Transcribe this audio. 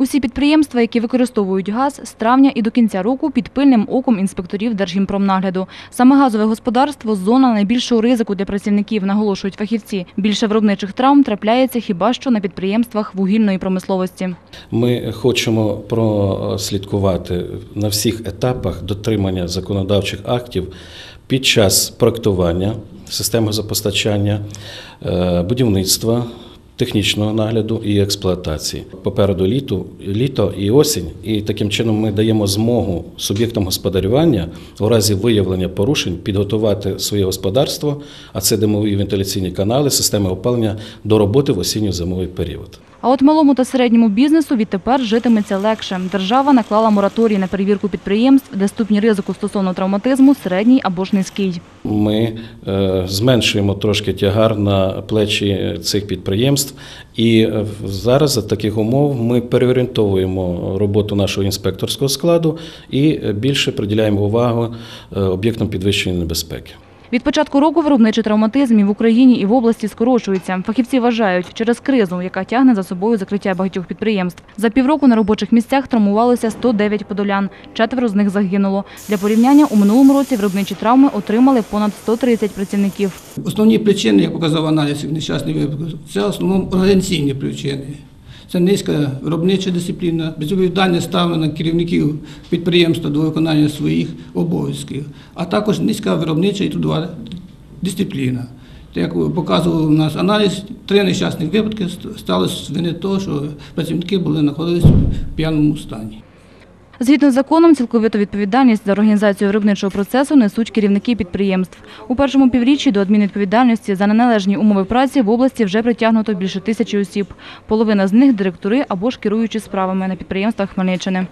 Усі підприємства, які використовують газ, з травня і до кінця року під пильним оком інспекторів Держгімпромнагляду. Саме газове господарство – зона найбільшого ризику для працівників, наголошують фахівці. Більше виробничих травм трапляється хіба що на підприємствах вугільної промисловості. Ми хочемо прослідкувати на всіх етапах дотримання законодавчих актів під час проектування системи газопостачання, е, будівництва, технічного нагляду і експлуатації. Попереду літо, літо і осінь, і таким чином ми даємо змогу суб'єктам господарювання у разі виявлення порушень підготувати своє господарство, а це димові вентиляційні канали, системи опалення до роботи в осінньо-зимовий період. А от малому та середньому бізнесу відтепер житиметься легше. Держава наклала мораторій на перевірку підприємств, де ступінь ризику стосовно травматизму середній або ж низький. Ми е, зменшуємо трошки тягар на плечі цих підприємств, і е, зараз за таких умов ми переорієнтовуємо роботу нашого інспекторського складу і е, більше приділяємо увагу об'єктам підвищеної небезпеки. Від початку року виробничий травматизм і в Україні, і в області скорочується. Фахівці вважають, через кризу, яка тягне за собою закриття багатьох підприємств. За півроку на робочих місцях травмувалося 109 подолян. Четверо з них загинуло. Для порівняння, у минулому році виробничі травми отримали понад 130 працівників. Основні причини, як показав аналіз нещасних випадків, це основному організаційні причини. Це низька виробнича дисципліна, безвідповідальне ставлення керівників підприємства до виконання своїх обов'язків, а також низька виробнича і трудова дисципліна. Як показував у нас аналіз, три нещасних випадки сталося з вини того, що працівники були знаходилися в п'яному стані. Згідно з законом, цілковиту відповідальність за організацію виробничого процесу несуть керівники підприємств. У першому півріччі до адмінвідповідальності за неналежні умови праці в області вже притягнуто більше тисячі осіб. Половина з них – директори або ж керуючі справами на підприємствах Хмельниччини.